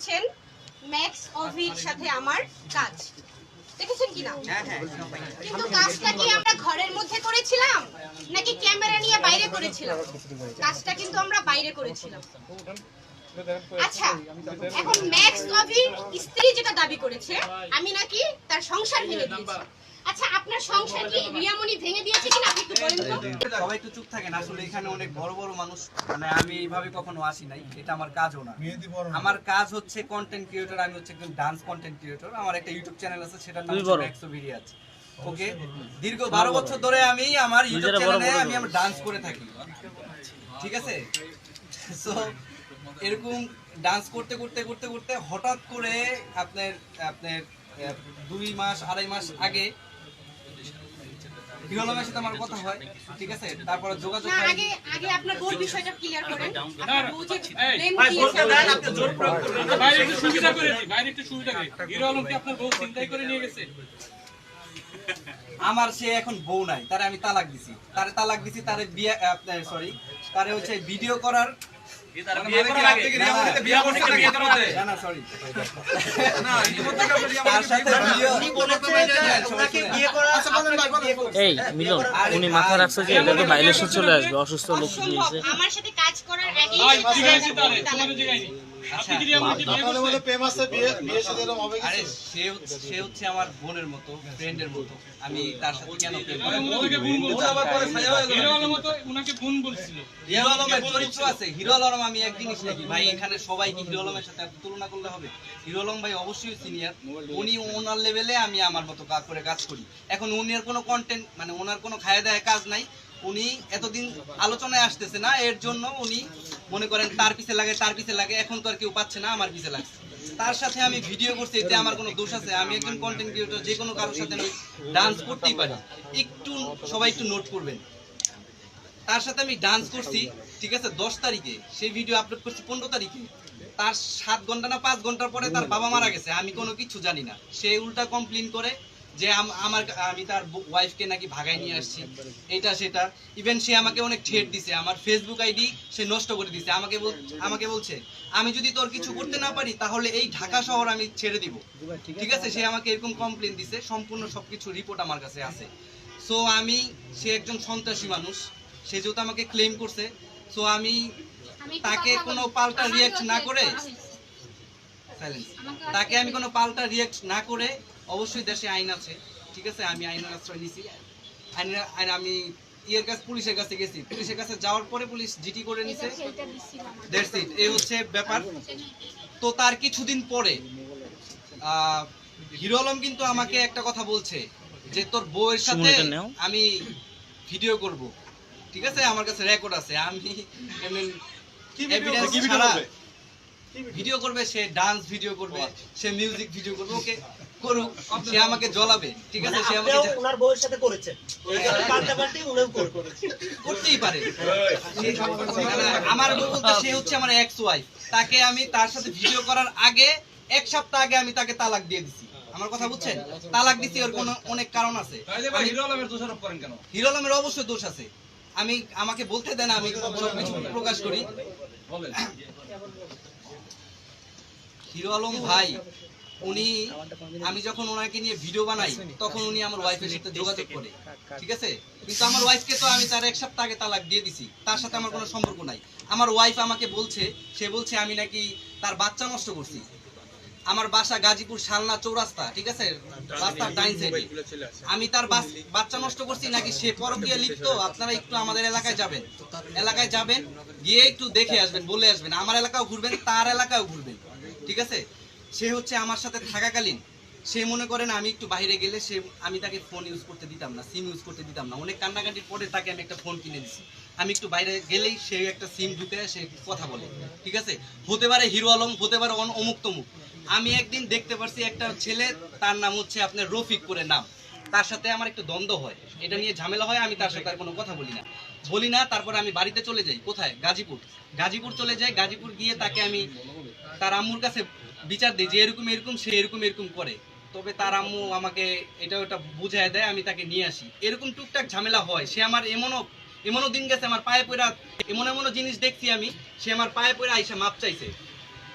দেখেছেন ম্যাক্স অভির সাথে আমার কাজ। দেখেছেন কিনা? কিন্তু কাজটা কি আমরা ঘরের মধ্যে করেছিলাম নাকি ক্যামেরা নিয়ে বাইরে করেছিলাম? কাজটা কিন্তু আমরা বাইরে করেছিলাম। আচ্ছা এখন ম্যাক্স অভির স্ত্রী যেটা দাবি করেছে আমি নাকি তার সংসার ভেঙে দিয়েছি। আচ্ছা আপনার সংসার কি রিয়ামণি ভেঙে দিয়েছে কিনা আপনি একটু বলেন তো? সবাই একটু চুপ থাকেন। আসলে এখানে অনেক বড় বড় মানুষ মানে আমি এইভাবে কখনো আসি নাই এটা আমার কাজও না। আমার কাজ হচ্ছে কন্টেন্ট ক্রিয়েটর আমি হচ্ছে একজন ডান্স কন্টেন্ট ক্রিয়েটর আমার একটা ইউটিউব চ্যানেল আছে সেটার নাম হচ্ছে ম্যাক্সো ভিডিও আছে ওকে দীর্ঘ বারো বছর ধরে আমি আমার ইউটিউব চ্যানেলে আমি আমার ডান্স করে থাকি। ঠিক আছে? সো এরকম ডান্স করতে করতে করতে করতে হঠাৎ করে আপনার আপনার দুই মাস আড়াই মাস আগে হিরোলমের সাথে আমার কথা হয় ঠিক আছে? তারপরে যোগাযোগ না আগে আগে আপনার বউর বিষয়টা ক্লিয়ার করেন। আপনার বউ যে ভাই, বলতে দেন, আপনি জোর প্রয়োগ করবেন। না। বাইরে একটু সুবিধা করে দিই বাইরে একটু সুবিধা করে। কি আপনার বউ চিন্তাই করে নিয়ে গেছে। আমার সে এখন বউ নাই তারে আমি তালাক দিছি। তারে তালাক দিছি তারে বিয়ে আপনার সরি তারে হচ্ছে ভিডিও করার এই মিলন উনি মাথা রাখছে যে এটা তো ভাইলেশন চলে আসবে অসুস্থ লোক আমার সাথে কাজ করার আগে আরে সে হচ্ছে আমার বোনের মতো ফ্রেন্ডের মতো। আমি তার সাথে কেন প্রেম আরে করব? ওনাকে বোন বলছিল। হিরো আলম আলমের চরিত্র আছে। হিরো আমি এক জিনিস নাকি ভাই এখানে সবাই হিরো আলমের সাথে তুলনা করলে হবে? হিরো আলম ভাই অবশ্যই সিনিয়র উনি ওনার লেভেলে আমি আমার মতো কাজ করে কাজ করি। এখন উনার কোনো কন্টেন্ট মানে ওনার কোনো খায় দায় কাজ নাই। উনি এতদিন আলোচনায় আসতেছে না, এর জন্য উনি মনে করেন তার পিছে লাগে, তার পিছে লাগে, এখন তো আর কেউ পাচ্ছে না, আমার পিছে লাগছে। তার সাথে আমি ভিডিও করছি, এতে আমার কোনো দোষ আছে। আমি একজন কন্টেন্ট ক্রিয়েটর যে কোনো কারোর সাথে আমি ডান্স করতেই পারি। একটু, সবাই একটু নোট করবেন। তার সাথে আমি ডান্স করছি, ঠিক আছে, দশ তারিখে। সেই ভিডিও আপলোড করছি পনেরো তারিখে। তার সাত ঘণ্টা না পাঁচ ঘণ্টার পরে তার বাবা মারা গেছে, আমি কোনো কিছু জানি না। সে উল্টা কমপ্লেন করে যে আম- আমার আমি তার ওয়াইফকে নাকি ভাগাই নিয়ে আসছি। এটা সেটা। ইভেন সে আমাকে অনেক ঠেট দিছে। আমার ফেসবুক আইডি সে নষ্ট করে দিছে। আমাকে আমাকে বলছে আমি যদি তোর কিছু করতে না পারি তাহলে এই ঢাকা শহর আমি ছেড়ে দিব। ঠিক আছে? সে আমাকে এরকম কমপ্লেন দিছে। সম্পূর্ণ সবকিছু রিপোর্ট আমার কাছে আছে। সো আমি সে একজন সন্ত্রাসী মানুষ। সে যেহেতু আমাকে ক্লেম করছে সো আমি তাকে কোনো পাল্টা রিয়াক্ট না করে আমাকেও তাকে আমি কোনো পাল্টা রিয়াক্ট না করে অবশ্যই দেশে আইন আছে ঠিক আছে? আমি আইনের আশ্রয় নিছি। আইনের আইন আমি ইয়ের কাছে পুলিশের কাছে গেছি। পুলিশের কাছে যাওয়ার পরে পুলিশ জিটি করে নিছে। দ্যাটস ইট এই হচ্ছে ব্যাপার। তো তার কিছুদিন পরে আহ, হিরো আলম কিন্তু আমাকে একটা কথা বলছে যে তোর বউয়ের সাথে আমি ভিডিও করব। ঠিক আছে? আমার কাছে রেকর্ড আছে। আমি এমনি evidence ছাড়া ভিডিও করবে সে ডান্স ভিডিও করবে সে মিউজিক ভিডিও করবে ওকে করুক সে আমাকে জ্বলাবে ঠিক আছে? সে আমাকে ওনার বউয়ের সাথে উনিও করবেন। করতেই পারে। মানে আমার বউ বলতে সে হচ্ছে আমার এক্স ওয়াইফ তাকে আমি তার সাথে ভিডিও করার আগে এক সপ্তাহ আগে আমি তাকে তালাক দিয়ে দিছি। আমার কথা বুঝছেন? তালাক দিছি ওর কোনো অনেক কারণ আছে। তাইলে হিরো আলমের দোষারোপ করেন কেন? হিরো আলমের অবশ্যই দোষ আছে। আমি আমাকে বলতে দেন আমি সবকিছু প্রকাশ করি। বলেন। হিরো আলম ভাই, উনি, আমি যখন ওনাকে নিয়ে ভিডিও বানাই, তখন উনি আমার ওয়াইফের সাথে যোগাযোগ করে। ঠিক আছে? কিন্তু আমার ওয়াইফকে তো আমি তার এক সপ্তাহ আগে তালাক দিয়ে দিছি। তার সাথে আমার কোনো সম্পর্ক নাই। আমার ওয়াইফ আমাকে বলছে, সে বলছে, আমি নাকি তার বাচ্চা নষ্ট করছি। আমার বাসা গাজীপুর শালনা চৌরাস্তা, ঠিক আছে? রাস্তার ডাইন সাইডে আমি তার বাচ্চা নষ্ট করছি, নাকি সে পরকীয়া লিপ্ত? আপনারা একটু আমাদের এলাকায় যাবেন। এলাকায় যাবেন, গিয়ে একটু দেখে আসবেন, বলে আসবেন। আমার এলাকাও ঘুরবেন, তার এলাকাও ঘুরবেন। ঠিক আছে? সে হচ্ছে আমার সাথে থাকাকালীন। সে মনে করেন আমি একটু বাইরে গেলে সে, আমি তাকে ফোন ইউজ করতে দিতাম না সিম ইউজ করতে দিতাম না। অনেক কান্নাকাটির পরে তাকে আমি একটা ফোন কিনে দিছি। আমি একটু বাইরে গেলেই সে একটা সিম ঢুকে, সে কথা বলে, ঠিক আছে? হতে পারে হিরো আলম, হতে পারে অমুক তমুক। আমি একদিন দেখতে পারছি একটা ছেলে, তার নাম হচ্ছে আপনার রফিক করে নাম। তার সাথে আমার একটু দ্বন্দ্ব হয়। এটা নিয়ে ঝামেলা হয়, আমি তার সাথে আর কোনো কথা বলি না। বলি না, তারপরে আমি বাড়িতে চলে যাই। কোথায়? গাজীপুর। গাজীপুর চলে যাই। গাজীপুর গিয়ে তাকে আমি তার আম্মুর কাছে বিচার দিই, যে এরকম এরকম, সে এরকম এরকম করে। তবে তার আম্মু আমাকে এটা, ওটা বুঝায় দেয়, আমি তাকে নিয়ে আসি। এরকম টুকটাক ঝামেলা হয়। সে আমার এমনও এমনও দিন গেছে, আমার পায়ে পড়া এমন, এমনও জিনিস দেখছি আমি, সে আমার পায়ে পড়ে আইসা মাপ চাইছে।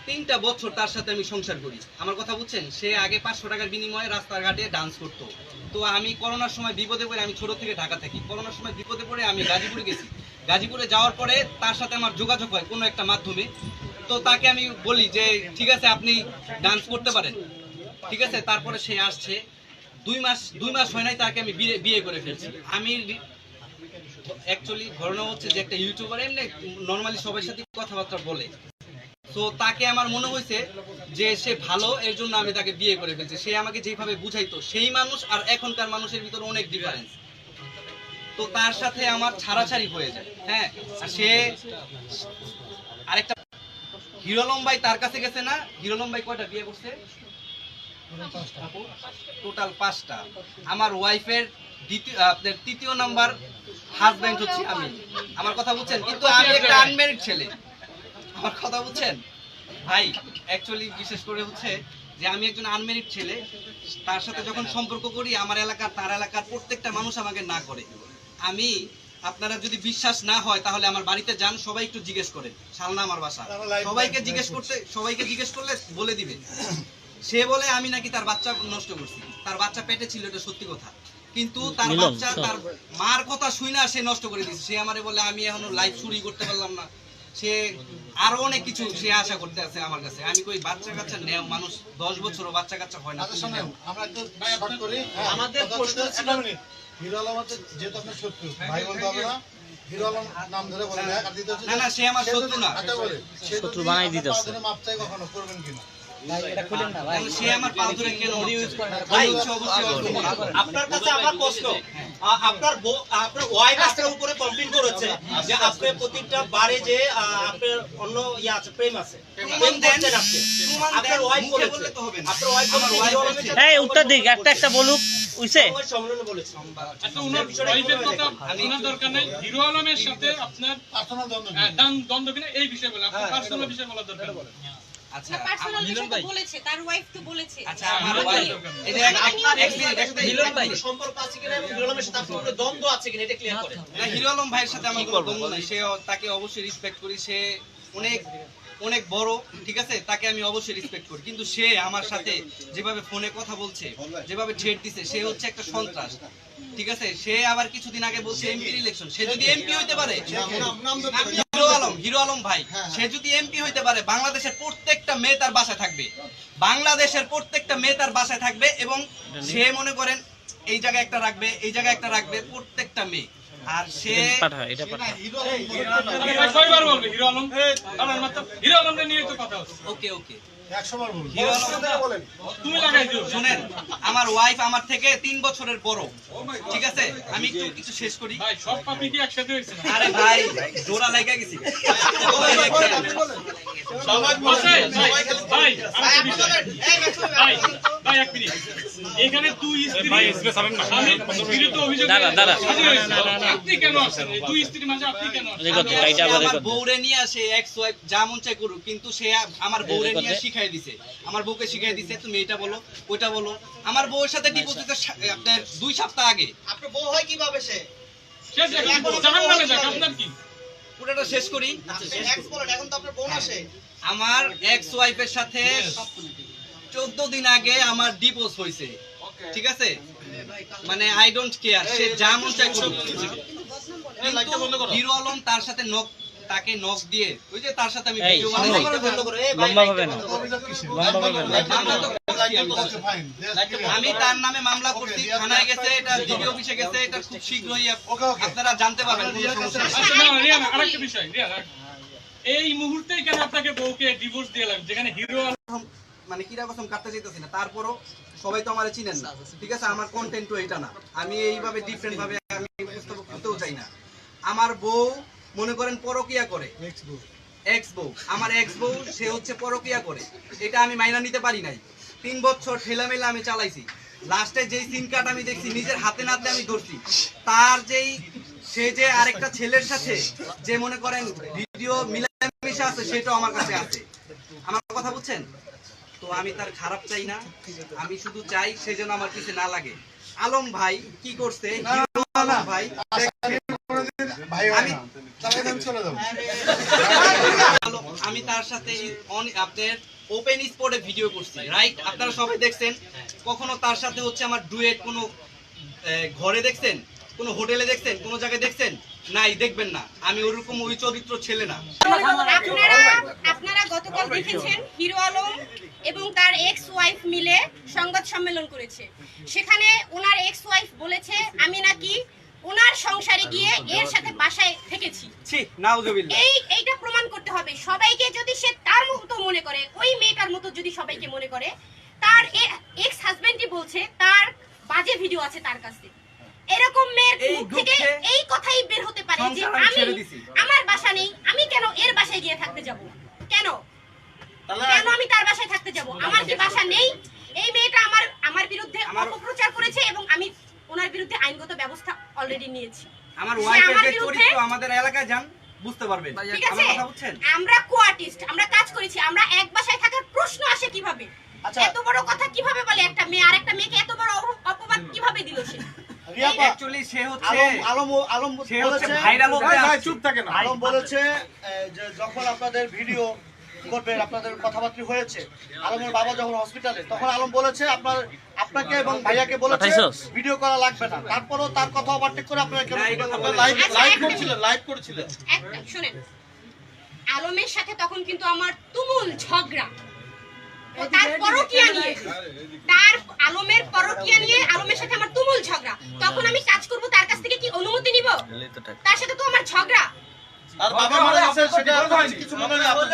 তিনটা বছর তার সাথে আমি সংসার করি। আমার কথা বুঝছেন? সে আগে পাঁচশো টাকার বিনিময়ে রাস্তাঘাটে ডান্স করতো। তো আমি করোনার সময় বিপদে পড়ে, আমি ছোট থেকে ঢাকা থাকি। করোনার সময় বিপদে পড়ে আমি গাজীপুরে গেছি। গাজীপুরে যাওয়ার পরে তার সাথে আমার যোগাযোগ হয় কোনো একটা মাধ্যমে। তো তাকে আমি বলি যে, ঠিক আছে, আপনি ডান্স করতে পারেন। ঠিক আছে, তারপরে সে আসছে। দুই মাস দুই মাস হয় নাই তাকে আমি বিয়ে করে ফেলছি। আমি অ্যাকচুয়ালি ঘটনা হচ্ছে যে, একটা ইউটিউবার এমনি নর্মালি সবার সাথে কথাবার্তা বলে। তো তাকে আমার মনে হয়েছে যে, সে ভালো, এর জন্য আমি তাকে বিয়ে করে ফেলছি। সে আমাকে যেভাবে বুঝাইতো, সেই মানুষ আর এখনকার মানুষের ভিতরে অনেক ডিফারেন্স তো তার সাথে আমার ছাড়াছাড়ি হয়ে যায়। হ্যাঁ সে আরেকটা হিরোলম ভাই তার কাছে গেছে না? হিরোলম ভাই কয়টা বিয়ে করছে? টোটাল পাঁচটা। আমার ওয়াইফের দ্বিতীয় আপনার তৃতীয় নাম্বার হাজব্যান্ড হচ্ছে আমি। আমার কথা বুঝছেন? কিন্তু আমি একটা আনমেরিড ছেলে। আমার কথা বুঝছেন? ভাই অ্যাকচুয়ালি বিশেষ করে হচ্ছে যে আমি একজন আনমেরিড ছেলে, তার সাথে যখন সম্পর্ক করি, আমার এলাকার তার এলাকার প্রত্যেকটা মানুষ আমাকে না করে। আমি আপনারা যদি বিশ্বাস না হয় তাহলে আমার বাড়িতে যান সবাই একটু জিজ্ঞেস করেন শালনা আমার বাসা। সবাইকে জিজ্ঞেস করতে সবাইকে জিজ্ঞেস করলে বলে দিবে। সে বলে আমি নাকি তার বাচ্চা নষ্ট করছি। তার বাচ্চা পেটে ছিল এটা সত্যি কথা। কিন্তু তার বাচ্চা তার মার কথা শুই না সে নষ্ট করে দিয়েছে। সে আমারে বলে আমি এখনও লাইফ শুরুই করতে পারলাম না। সে আরও অনেক কিছু সে আশা করতে আছে আমার কাছে। আমি কই বাচ্চা কাচ্চা নেও মানুষ দশ বছর বাচ্চা কাচ্চা হয় না। আচ্ছা করি হ্যাঁ, আমাদের প্রশ্ন হিরো আলম হচ্ছে যেহেতু আপনার শত্রু ভাই বলতে হবে না। হিরো আলম নাম ধরে বলেন এক আর দ্বিতীয় হচ্ছে না, না, সে আমার শত্রু না। আচ্ছা বলে, শত্রু বানাই আপনার। মাপ চাই কখনো করবেন কিনা? কাছে আমার প্রশ্ন। আপনার আপনার ওয়াইফ আপনার উপরে কমপ্লেন করেছে যে আপনি প্রতিটা বারে যে আপনার অন্য ইয়ে আছে প্রেম আছে। আপনার ওয়াইফ বলেছে। ওয়াইফ বলেছে এই উত্তর দিক একটা একটা বলুক। উইছে সম্মেলনে বলেছে। আচ্ছা ওয়াইফের কথা শোনার দরকার নেই। হিরো আলমের সাথে আপনার পার্সোনাল দ্বন্দ্ব কিনা এই বিষয়ে বলে আপনার পার্সোনাল বিষয়ে বলার দরকার। আচ্ছা বলেছে তার ওয়াইফ তো বলেছে। আচ্ছা আমার আমাকে এই যে এক- এক- এক মিনিট, এক মিলন ভাই। সম্পর্ক আছে কিনা এবং হিরো আলমের সাথে আপনার কোনো দ্বন্দ্ব আছে কিনা এটা ক্লিয়ার করেন না হিরো আলম ভাইয়ের সাথে আমার কোনো দ্বন্দ্ব নাই। সে তাকে অবশ্যই রেসপেক্ট করি। সে অনেক অনেক বড় ঠিক আছে? তাকে আমি অবশ্যই রেসপেক্ট করি। কিন্তু সে আমার সাথে যেভাবে ফোনে কথা বলছে যেভাবে ছেড় দিছে সে হচ্ছে একটা সন্ত্রাস। ঠিক আছে? সে আবার কিছুদিন আগে বলছে এমপি ইলেকশন সে যদি এমপি হইতে পারে আলম হিরো আলম ভাই সে যদি এমপি হইতে পারে বাংলাদেশের প্রত্যেকটা মেয়ে তার বাসায় থাকবে। বাংলাদেশের প্রত্যেকটা মেয়ে তার বাসায় থাকবে এবং সে মনে করেন এই জায়গায় একটা রাখবে এই জায়গায় একটা রাখবে প্রত্যেকটা মেয়ে। আর সে পাঠা এটা পাঠা হিরো আলম বলতে- আরে ভাই কয়বার বলবে হিরো আলম। আমার মাত্র হিরো আলমকে নিয়ে তো কথা হচ্ছে। ওকে ওকে। একশো বার বলুন। হিরো আলম তুমি লাগাই দিও। শুনেন আমার ওয়াইফ আমার থেকে তিন বছরের বড়। ঠিক আছে? আমি একটু কিছু শেষ করি। আরে ভাই জোড়া লেগে গেছি। ভাই, ভাই, ভাই, আরেকটা বিষয়। ভাই, ভাই, এক মিনিট। এখানে দুই স্ত্রী স্বামীর বিরুদ্ধে অভিযোগ দাঁড়া, দাঁড়া। আপনি কেন আসছেন? দুই স্ত্রীর মাঝে আপনি কেন আসছেন? রেকর্ড আমি দে, এটা আবার আমার রেকর্ড বউরে নিয়ে আসে এক্স ওয়াইফ যা মন চাই করুক কিন্তু সে আমার বউরে নিয়ে শিখাই দিছে। আমার বউকে শিখাই দিছে তুমি এটা বলো ওইটা বলো। আমার বউয়ের সাথে ডিভোর্স দিতে আপনার দুই সপ্তাহ আগে। আপনার বউ হয় কীভাবে সে? সে যে জাহান নামে যাক, আপনার কি? পুরোটা শেষ করি। এক্স বলেন এখন তো আপনার বোন আসে। আমার এক্স ওয়াইফের সাথে চোদ্দ দিন আগে আমার ডিভোর্স হয়েছে। ঠিক আছে? মানে আই ডোন্ট কেয়ার সে যা মন চাই করুক। হিরো আলম তার সাথে নক তাকে নক দিয়ে ওই যে তার সাথে আমি এই, ভিডিও বানাই। বন্ধ করো। এই ভাই, লম্বা হবে না। লম্বা হবে আমি তার নামে মামলা করছি থানায় গেছে এটা ডিবি অফিসে গেছে এটা খুব শীঘ্রই. আপনারা জানতে পারবেন। আচ্ছা, আরেকটা বিষয়, এই মুহূর্তেই কেন আপনাকে বউকে ডিভোর্স দিয়ে লাগবে যেখানে হিরো আলম মানে কিরা কসম কাটতে চাইতেছি না। তারপরও সবাই তো আমার চিনেন না। ঠিক আছে? আমার কন্টেন্টও এটা না। আমি এইভাবে ডিফারেন্ট ভাবে আমি উপস্থাপন করতেও চাই না। আমার বউ মনে করেন পরকিয়া করে. এক্স বউ আমার এক্স বউ সে হচ্ছে পরকিয়া করে। এটা আমি মাইনা নিতে পারি নাই। তিন বছর ঠেলামেলা আমি চালাইছি। লাস্টে যেই সিন কার্ড আমি দেখছি নিজের হাতে নাতে আমি ধরছি। তার যেই সে যে আরেকটা ছেলের সাথে যে মনে করেন ভিডিও মিলামিশা আছে সেটাও আমার কাছে আছে। আমার কথা বুঝছেন? তো আমি তার খারাপ চাই না। আমি শুধু চাই সে যেন আমার পিছে না লাগে। আলম ভাই কি করছে? আলম ভাই আমি আমি তার সাথে অন- আপনার ওপেন স্পটে ভিডিও করছি রাইট আপনারা সবাই দেখছেন। কখনো তার সাথে হচ্ছে আমার ডুয়েট কোনো ঘরে দেখছেন? কোনো হোটেলে দেখছেন কোনো জায়গায় দেখছেন? নাই দেখবেন না। আমি ওরকম ওই চরিত্র ছেলে না। আপনারা আপনারা গতকাল দেখেছেন হিরো আলম এবং তার এক্স ওয়াইফ মিলে সংবাদ সম্মেলন করেছে। সেখানে ওনার এক্স ওয়াইফ বলেছে আমি নাকি ওনার সংসারে গিয়ে এর সাথে বাসায় থেকেছি। এই এইটা প্রমাণ করতে হবে। সবাইকে যদি সে তার মতো মনে করে ওই মেয়েটার মতো যদি সবাইকে মনে করে তার এক্স হাজবেন্ডই বলছে তার বাজে ভিডিও আছে তার কাছে। এরকম মেয়ের মুখ থেকে এই কথাই বের হতে পারে যে আমি। আমার বাসা নেই আমি কেন এর বাসায় গিয়ে থাকতে যাব? কেন? কেন আমি তার বাসায় থাকতে যাব? আমার কি বাসা নেই? এই মেয়েটা আমার আমার বিরুদ্ধে অপপ্রচার করেছে এবং আমি ওনার বিরুদ্ধে আইনগত ব্যবস্থা অলরেডি নিয়েছি। আমার ওয়াইফের চরিত্র আমাদের এলাকায় যান বুঝতে পারবেন। ঠিক আমার আছে কথা বুঝছেন? আমরা কো আর্টিস্ট আমরা কাজ করেছি আমরা এক বাসায় থাকার প্রশ্ন আসে কীভাবে? এত বড় কথা কীভাবে বলে একটা মেয়ে? আর একটা মেয়েকে এত বড় অপ- অপবাদ কীভাবে দিল সে? রিয়াপা অ্যাকচুয়ালি সে হচ্ছে আলম আলম আলম সে হচ্ছে বলেছে ভাইরাল হতে ভাই, ভাই, আসছে। চুপ থাকে না। আলম বলেছে এ, যে যখন আপনাদের ভিডিও করবেন আপনাদের কথাবার্তা হয়েছে আলমের বাবা যখন হসপিটালে তখন আলম বলেছে আপনার আপনাকে এবং ভাইয়াকে বলেছে ভিডিও করা লাগবে না। তারপরও তার কথা ওভারটেক করে আপনারা কেন। লাইভ আচ্ছা, লাইভ করছিলেন লাইভ করছিলেন শুনেন। আলমের সাথে তখন কিন্তু আমার তুমুল ঝগড়া। তার পরকিয়া নিয়ে। তার আলমের পরকিয়া নিয়ে আলমের সাথে আমার তুমুল ঝগড়া। তখন আমি কাজ করব তার কাছ থেকে কি অনুমতি নিব? তার সাথে তো আমার ঝগড়া। আর বাবা মারা গেছে সেটা কিছু মনে নেই আপনার।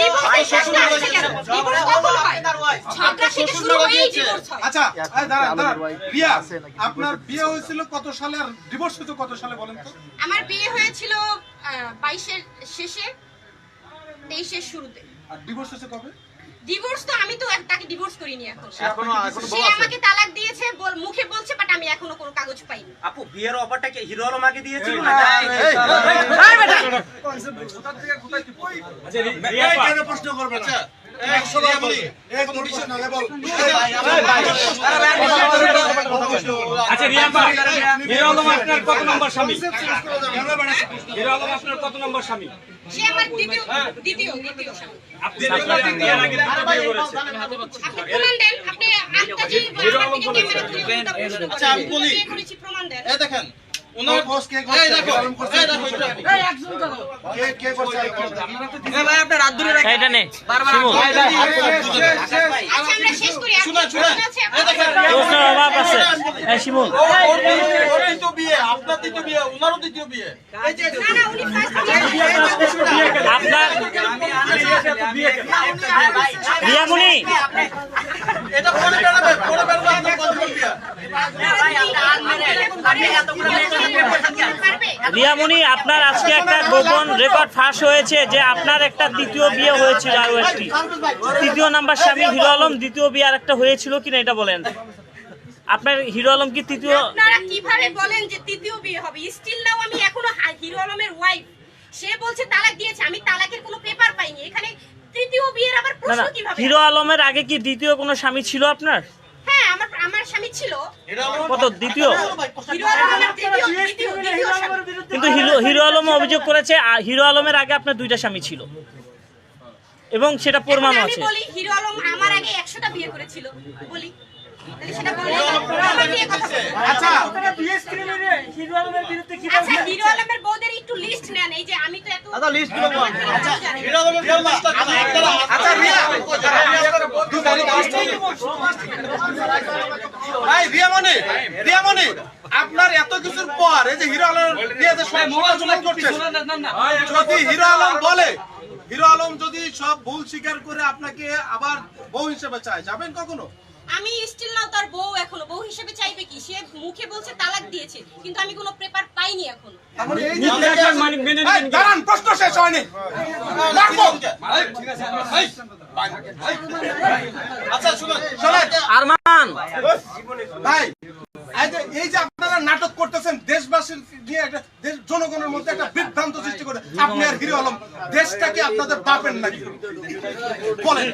আচ্ছা দাঁড়ান দাঁড়ান। বিয়ে হয়েছিল কত সালে আর ডিভোর্স হয়েছে কত সালে বলেন তো? আমার বিয়ে হয়েছিল বাইশের শেষে তেইশের শুরুতে। আর ডিভোর্স হয়েছে কবে? ডিভোর্স তো আমি তো তাকে ডিভোর্স করিনি এখন। এখনও এখনও সে আমাকে তালাক দিয়েছে বল- মুখে বলছে বাট আমি এখনও কোনো কাগজ পাইনি। আপু বিয়ের অফারটা কি হিরো আলম আগে দিয়েছিল? না কেন প্রশ্ন করবেন কোথা একশো বার বলি এক কেন প্রশ্ন করবে? আচ্ছা রিয়াপা হিরো আলম আপনার কত নম্বর স্বামী? হিরো আলম আপনার কত নম্বর স্বামী? সে দ্বিতীয় দ্বিতীয় দ্বিতীয়। আপনি আপনার আপনি আপনি করেন। বলি। বিয়ে করেছি প্রমাণ দেন এই দেখেন ওনার বস কে করছে? এই দেখো। এই দেখো কে কে করছে এইটা নে শিমুল আচ্ছা আমরা শেষ করি। শুনেন, কি শুনেন। এই দেখেন প্রশ্নের অভাব আছে। এই শিমুল। তো বিয়ে আপনার দ্বিতীয় বিয়ে ওনারও দ্বিতীয় বিয়ে। না না উনি ফার্স্ট বিয়ে পারবে রিয়ামণি, আপনার আজকে একটা গোপন রেকর্ড ফাঁস হয়েছে যে আপনার একটা দ্বিতীয় বিয়ে হয়েছিল আরও একটি। তৃতীয় নাম্বার স্বামী হিরো আলম, দ্বিতীয় বিয়ে আর একটা হয়েছিল কিনা এটা বলেন। আপনার হিরো আলম কি তৃতীয় আপনারা কীভাবে বলেন যে তৃতীয় বিয়ে হবে? স্টিল নাও আমি এখনও হিরো আলমের ওয়াইফ সে বলছে তালাক দিয়েছে আমি তালাকের কোনো পেপার পাইনি। এখানে তৃতীয় বিয়ের আবার প্রশ্ন কীভাবে? হিরো আলমের আগে কি দ্বিতীয় কোনো স্বামী ছিল আপনার? হ্যাঁ আমার আমার স্বামী ছিল। কত দ্বিতীয়? হিরো আলম আমার দ্বিতীয় দ্বিতীয় দ্বিতীয় স্বামী। কিন্তু হিরো হিরো আলম অভিযোগ করেছে হিরো আলমের আগে আপনার দুইটা স্বামী ছিল। এবং সেটা প্রমাণ আমি আছে। বলি হিরো আলম আমার আগে একশোটা বিয়ে করেছিল। বলি। আচ্ছা। আচ্ছা হিরো আলমের বউদের একটু লিস্ট নেন এই যে আমি তো এত আচ্ছা লিস্টগুলো বল। আচ্ছা এটা আমাদের ফোন লিস্ট আচ্ছা রিয়া। দু তারিখ ভাই রিয়ামণি রিয়ামণি আপনার এত কিছুর পর এই যে হিরো আলম সব করছে যদি হিরো আলম বলে হিরো আলম যদি সব ভুল স্বীকার করে আপনাকে আবার বউ হিসেবে চায় যাবেন কখনো? আমি স্টিল নাও তার বউ এখনও। বউ হিসেবে চাইবে কি? সে মুখে বলছে তালাক দিয়েছে কিন্তু আমি কোনো পেপার পাইনি এখনও। এই যে দাঁড়ান প্রশ্ন শেষ হয়নি। আচ্ছা শুনুন আরমান! ভাই এই যে আপনারা নাটক করতেছেন দেশবাসীর নিয়ে একটা দেশ জনগণের মধ্যে একটা বিভ্রান্ত সৃষ্টি করে আপনি আর হিরো আলম দেশটা কি আপনাদের বাপের নাকি? বলেন।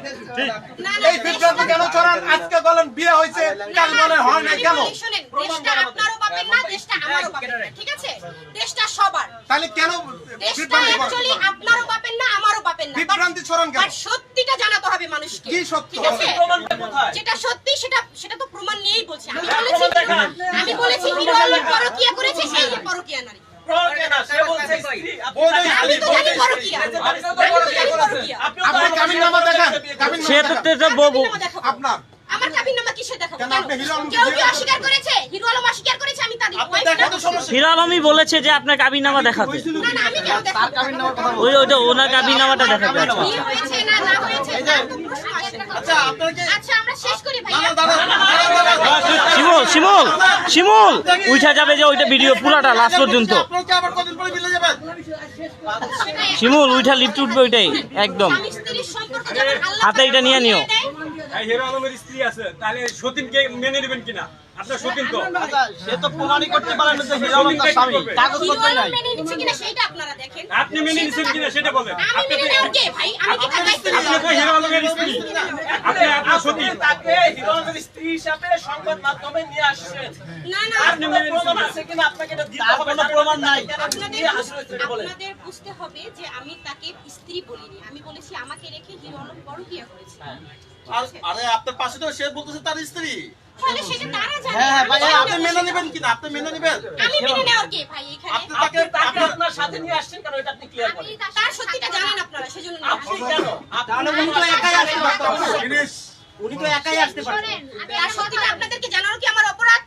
এই বিভ্রান্ত কেন ছড়ান? আজকে বলেন বিয়ে হয়েছে কাল বলেন হয় না কেন? বলি, শোনেন দেশটা আপনারও বাপের না দেশটা আমারও বাপের না ঠিক আছে? দেশটা সবার। তাহলে কেন বিভ্রান্তি অ্যাকচুয়ালি করেন? আপনারও বাপের না আমারও বাপের না। বিভ্রান্তি ছড়ান কেন? সত্যিটা জানাতে হবে মানুষকে কি সত্য? যেটা সত্যি সেটা সেটা তো প্রমাণ নিয়েই বলছি। আমি বলেছি। আমি বলেছি হিরো আলম পরকিয়া করেছে সেই যে পরকিয়া নারী। সে তো। আপনার। আমার কাবিন দেখাবো। কেন কেন? আপনি হিরো আলমকে কেউ কি অস্বীকার করেছে? হিরো আলম অস্বীকার করেছে? আমি তাদের আপনি দেখান তো সমস্যা। হিরো আলমই বলেছে যে আপনার কাবিনামা দেখাতে। না না আমি কেন দেখাবো ওই ওইটা ওনার কাবিনামাটা দেখাতে আচ্ছা হয়েছে না না হয়েছে তার তো প্রশ্ন আচ্ছা আমরা শেষ করি ভাইয়া। শিমুল শিমুল শিমুল উঠা যাবে যে ওইটা ভিডিও পুরাটা লাস্ট পর্যন্ত। শিমুল উঠা লিফট উঠবে ওইটাই একদম। হাতে এটা নিয়ে নিও। হিরো আলমের স্ত্রী আছে তাহলে সতীনকে মেনে নেবেন কিনা? আপনার সতীন তো। সে তো প্রমাণই করতে পারেন যে হিরো আলম তার স্বামী। কাগজ হিরো আলম মেনে নিচ্ছে কিনা সেইটা আপনারা দেখেন। আপনি মেনে নিছেন কিনা সেটা বলেন। আমি কে ভাই? আমি কি আপনি তো হিরো আলমের স্ত্রী। আপনি আপনার সতীন। তাকে হিরো আলমের স্ত্রী হিসাবে সংবাদ মাধ্যমে নিয়ে আসছেন। না না। আপনি মেনে প্রমাণ আছে কিনা? আপনাকে এটা দিতে হবে না? প্রমাণ নাই। আপনাদের বুঝতে হবে যে আমি তাকে স্ত্রী বলিনি। আমি বলেছি আমাকে রেখে হিরো আলম পরকিয়া করেছে। আরে আপনার পাশে তো সে বলতেছে তার স্ত্রী। তাহলে সেটা তারা জানে হ্যাঁ হ্যাঁ আমি ভাই জানি না আপনি মেনে সেটা। নেবেন কিনা আপনি মেনে নেবেন? আমি মেনে নেওয়ার কে ভাই এখানে? আপনি তাকে আপনি তাকে আপনার সাথে নিয়ে আসছেন কেন? এটা আপনি ক্লিয়ার করেন। তার সত্যিটা জানেন আপনারা সেজন্য নিয়ে আপনি আসছি। কেন আপনি উনি তো একাই আসতে পারতেন জিনিস উনি তো একাই আসতে পারতেন তার সত্যিটা আপনাদেরকে জানানো কি আমার অপরাধ?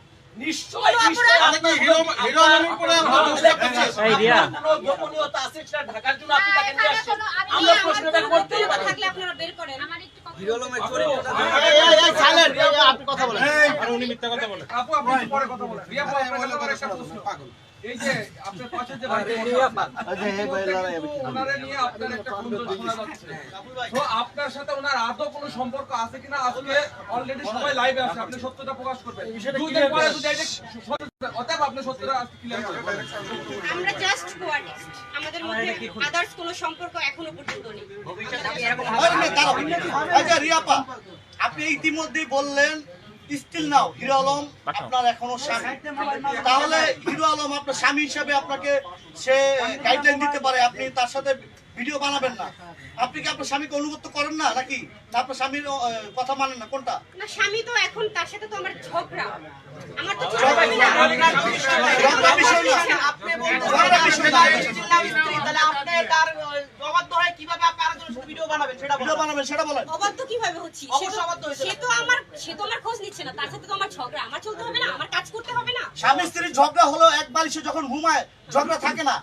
ঢাকার জন্য আপনি তাকে নিয়ে আসছেন? আমরা প্রশ্নটা করতেই থাকলে আপনারা বের করেন। আমার একটু কথা হিরো আলমের চরিত্রটা এই, এই, এই, silent, এই, এই, আপনি কথা বলেন। আর উনি মিথ্যা কথা বলেন। আপু আপনি একটু পরে কথা বলেন। রিয়া আপু আপনার কাছে আমার একটা প্রশ্ন। পাগল এই যে আপনার পাশে যে ভাই নিয়ে আপনার একটা শোনা যাচ্ছে। তো আপনার সাথে ওনার আদৌ কোনো সম্পর্ক আছে কিনা? আজকে অলরেডি সবাই লাইভে আছে আপনি সত্যটা প্রকাশ করবেন। দুই দিন পরে যদি অতএব আপনি সত্যটা আজকে ক্লিয়ার করবেন। আমরা জাস্ট কোয়ার্টিস্ট আমাদের মধ্যে আদার্স কোনো সম্পর্ক এখনও পর্যন্ত নেই। আরে না, দাঁড়াও। আচ্ছা, রিয়াপা, আপনি ইতিমধ্যেই বললেন স্টিল নাও হিরো আলম আপনার এখনও স্বামী। তাহলে হিরো আলম আপনার স্বামী হিসাবে আপনাকে সে গাইডলাইন দিতে পারে আপনি তার সাথে ভিডিও বানাবেন না। আপনি কি আপনার স্বামীকে অনুগত করেন না নাকি? আপনার স্বামীর কথা মানেন না কোনটা? না স্বামী তো এখন তার সাথে তো আমার ঝগড়া। আমার তো ঝগড়া ঝগড়া ঝগড়া বিষয় না। ঝগড়া বিষয় না। ভিডিও বানাবেন সেটা বলেন। অবাধ্য কীভাবে হচ্ছি? সে তো- সে তো আমার সে তো আমার খোঁজ নিচ্ছে না। তার সাথে তো আমার ঝগড়া। আমার চলতে হবে না আমার কাজ করতে হবে না। স্বামী স্ত্রীর ঝগড়া হলো এক বালিশে যখন ঘুমায় ঝগড়া থাকে না।